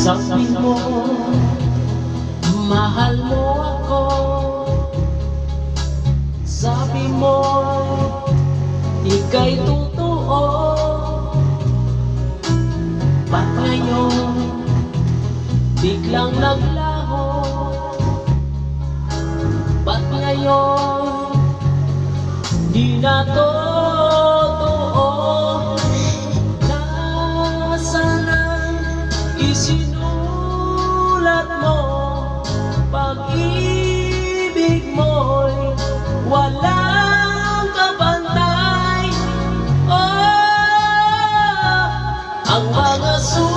Sabi mo, mahal mo ako. Sabi mo, ika'y totoo. Ba't ngayon, biglang naglaho? Ba't ngayon, di na to isinulat mo Pag-ibig mo'y walang kapantay Oh, ang mga sulat